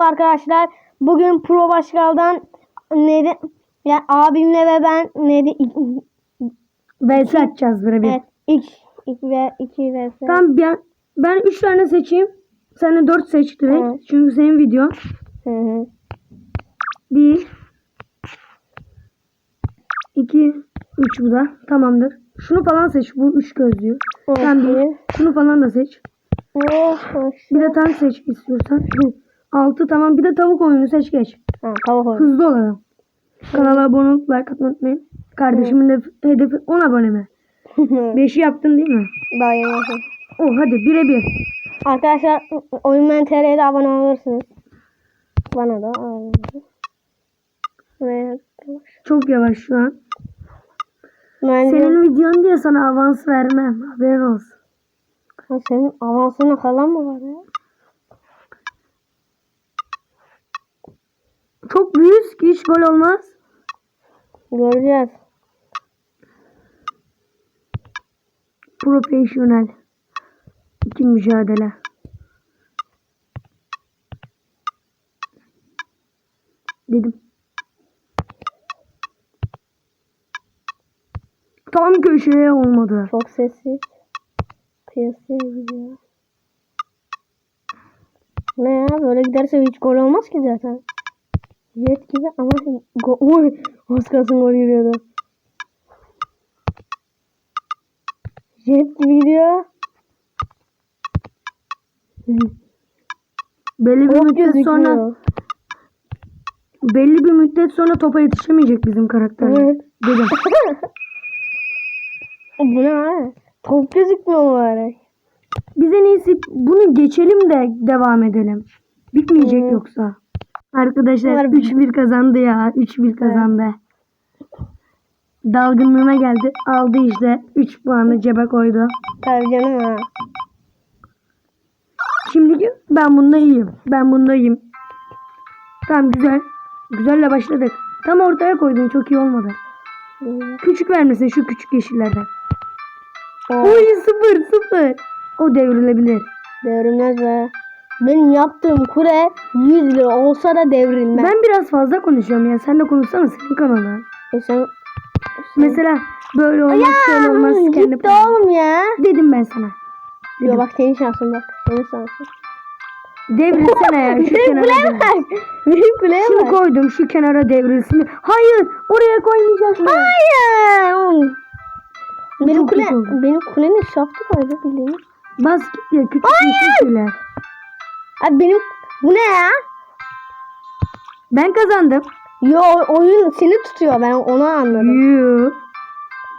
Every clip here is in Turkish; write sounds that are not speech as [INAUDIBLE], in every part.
Merhaba arkadaşlar. Bugün Pro Başkal'dan neydi? Ya abimle ve ben neydi? VS atacağız birebir. Evet. X, X ve 2 vs. Tamam ben, ben 3 tane seçeyim. Sen de 4 seç direkt. Evet. Çünkü senin video. Hı hı. 1 2 3 bu da. Tamamdır. Şunu falan seç. Bu 3 gözlüyor. Sen bir. Şunu falan da seç. Oh. Bir de tank seç istiyorsan. 6 tamam. Bir de tavuk oyunu seç geç. Ha, tavuk oyunu. Hızlı olalım. Kanala abone olup like atmayı unutmayın. Kardeşimin de hedefi 10 abone mi? [LAUGHS] 5'i yaptın değil mi? Daha yeni. Oh hadi birebir. Arkadaşlar Oyunmen TR'ye de abone olursunuz. Bana da abone. Ve Çok yavaş şu an. bence Senin videon diye sana avans vermem. Haberin olsun. Ha, senin avansına kalan mı var ya? Çok büyüz ki hiç gol olmaz. Göreceğiz. Profesyonel. İki mücadele. Dedim. Tam köşeye olmadı. Çok sessiz. Piyasaya gidiyor. Ne ya böyle giderse hiç gol olmaz ki zaten. Jet gibi ama go Oy, az kalsın gol giriyordu. Jet gibi gidiyor. Belli bir müddet sonra belli bir müddet sonra topa yetişemeyecek bizim karakter. Evet. Dedim. [LAUGHS] Bu ne abi? Top gözükmüyor bari. Biz en iyisi bunu geçelim de devam edelim. Bitmeyecek Evet. yoksa. Arkadaşlar Var- 3-1 kazandı ya. 3-1 kazandı. Dalgınlığına geldi. Aldı işte. 3 puanı cebe koydu. Tabii canım ha. Şimdi ben bunda iyiyim. Ben bunda iyiyim. Tamam güzel. Güzelle başladık. Tam ortaya koydun. Çok iyi olmadı. Küçük vermesin şu küçük yeşillerden. O Oy 0-0. O devrilebilir. devrilmez be. Benim yaptığım kure 100 lira olsa da devrilmez. Ben biraz fazla konuşuyorum ya. Sen de konuşsana senin kanalın. E sen... Mesela böyle olmaz, şöyle olmaz. Ya, Kendi gitti oğlum ya. Dedim ben sana. Yo bak senin şansın bak. Senin şansın. Devrilsene ya şu [LAUGHS] Benim kenara. devrilsin. bak. Benim kuleye Şunu bak. koydum şu kenara devrilsin. Hayır oraya koymayacaksın. Hayır. Benim kule, benim kulenin şaftı koydu bildiğin. Bas git ya küçük yeşil şeyler. Abi benim bu ne ya? Ben kazandım. Yo oyun seni tutuyor ben onu anladım. Yuu.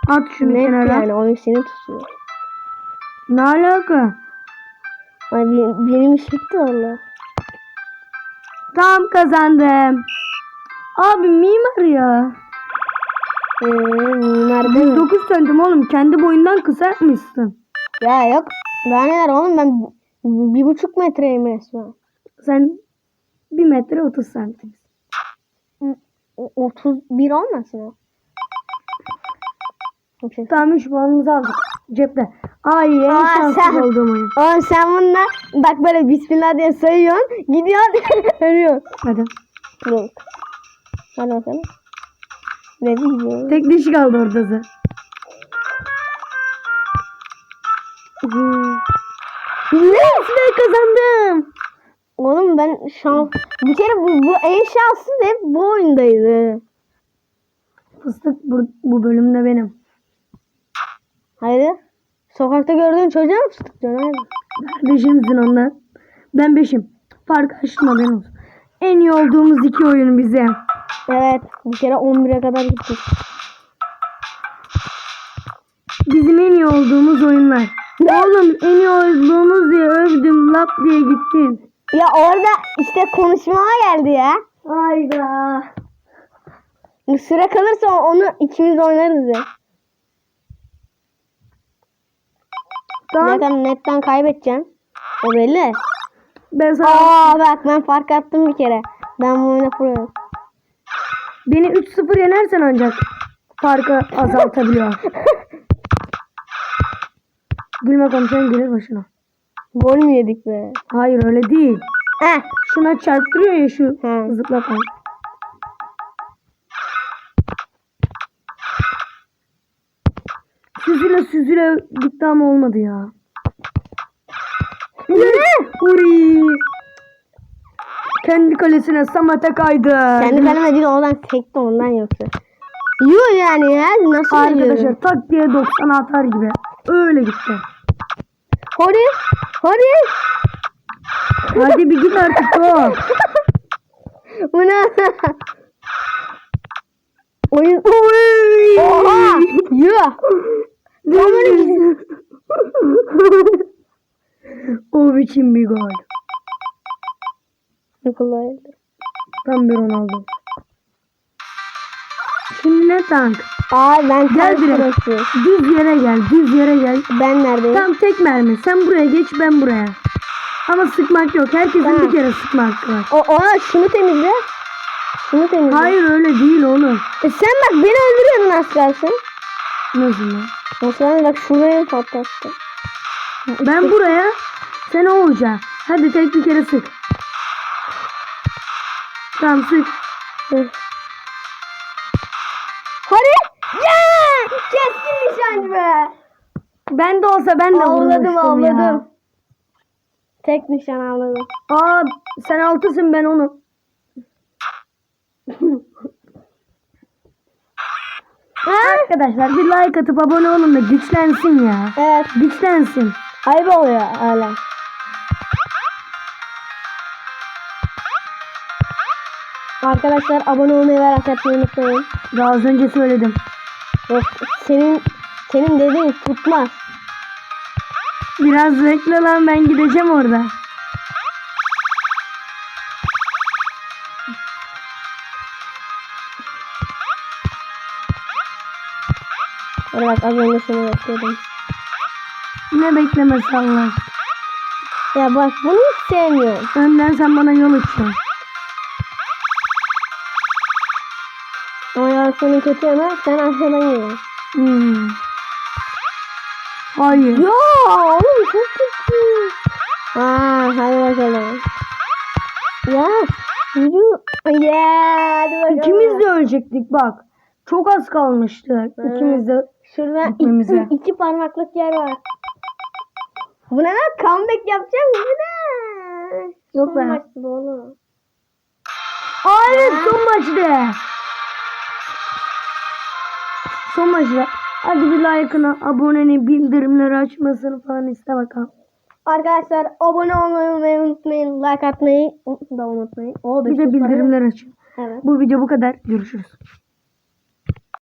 At şunu Net kenara. yani oyun seni tutuyor. Ne alaka? Ay benim, benim iş bitti valla. Tam kazandım. Abi mimar ya. Ee, mimar değil mi? 9 santim oğlum kendi boyundan kısaltmışsın. Ya yok. Daha neler oğlum ben bir buçuk metreyim resmen. Sen 1 metre 30 santim. O- 31 olmasın o? Okey. Tamam 3 puanımızı aldık. Cepte. Ay en Aa, şanssız sen- olduğum oyun. Oğlum sen bununla bak böyle bismillah diye sayıyorsun. Gidiyorsun [LAUGHS] ölüyorsun. Hadi. Yok. Hadi bakalım. Ne diyeceğim? Tek dişi kaldı ortası. Hmm. Yes be kazandım. Oğlum ben şans... Bir kere bu, bu en şanssız hep bu oyundaydı. Fıstık bu, bu bölümde benim. Haydi. Sokakta gördüğün çocuğa mı fıstık diyorsun. Kardeşimizin ondan. Ben beşim. Fark açtım haberin olsun. En iyi olduğumuz iki oyun bize. Evet. Bir kere 11'e kadar gittik. Bizim en iyi olduğumuz oyunlar. Oğlum en iyi olduğumuz diye övdüm lap diye gittin. Ya orada işte konuşmama geldi ya. Hayda. Süre kalırsa onu ikimiz oynarız ya. Tamam. Zaten netten kaybedeceğim. O belli. Ben sana Aa bak ben fark attım bir kere. Ben bu oyunda proyum. beni 3-0 yenersen ancak farkı azaltabiliyor. [LAUGHS] Gülme konuşan gelir başına. Gol mü yedik be? Hayır öyle değil. Heh Şuna çarptırıyor ya şu He. zıplatan. Süzüle süzüle gitti ama olmadı ya. Ne? Uri. Kendi kalesine Samet'e kaydı. Kendi kaleme değil oradan sekti ondan yoksa. Yiyor yani ya. Nasıl Arkadaşlar tak diye 90 atar gibi. Öyle gitti. Hadi. Hadi. Hadi bir git artık o. [LAUGHS] Bu ne? Oyun. Oy. Oha. Yiyor. [LAUGHS] o biçim bir gol. Ne kolaydı. Tam bir Ronaldo. Şimdi ne tank? Aa ben Gel direkt. Düz yere gel, düz yere gel. Ben neredeyim? Tam tek mermi. Sen buraya geç, ben buraya. Ama sıkmak yok. Herkesin Tamam. bir kere sıkma hakkı var. O, o şunu temizle. Şunu temizle. Hayır öyle değil oğlum. E sen bak beni öldürüyordun az kalsın. Nasıl lan? Nasıl yani bak şuraya patlattı. Ben buraya, sen o uca. Hadi tek bir kere sık. Tamam sık. Dur. Hadi. Ya! Keskin nişancı be. Ben de olsa ben de Avladım ya. avladım. Tek nişan avladım. Aa sen altısın ben onu. Ha? Arkadaşlar bir like atıp abone olun da güçlensin ya. Evet. Güçlensin. Ayıp oluyor öyle. Arkadaşlar abone olmayı ve like atmayı unutmayın. Daha az önce söyledim. Yok senin senin dediğin tutmaz. Biraz bekle lan ben gideceğim orada. Dur bak az önce seni bekliyordum. Ne beklemesi Allah. Ya bak bunu hiç sevmiyorum. Önden sen bana yol açıyorsun. Ama yarışmanın kötü yanı sen arkadan yiyorsun. Hmm. Hayır. Ya oğlum çok kötü. Aa hadi bakalım. Ya yürü. Ya hadi bakalım. İkimiz de ölecektik bak. Çok az kalmıştı. İkimiz de. Şurada iki, [LAUGHS] iki parmaklık yer var. Bu ne lan? Comeback yapacağım mı? Bu ne? Yok Son be. maçtı bu oğlum. Hayır son maçtı. Son maçta. Hadi bir like'ına, aboneni, bildirimleri açmasını falan iste bakalım. Arkadaşlar abone olmayı unutmayın. Like atmayı da unutmayın. O Bir de bildirimler açın. Evet. Bu video bu kadar. Görüşürüz.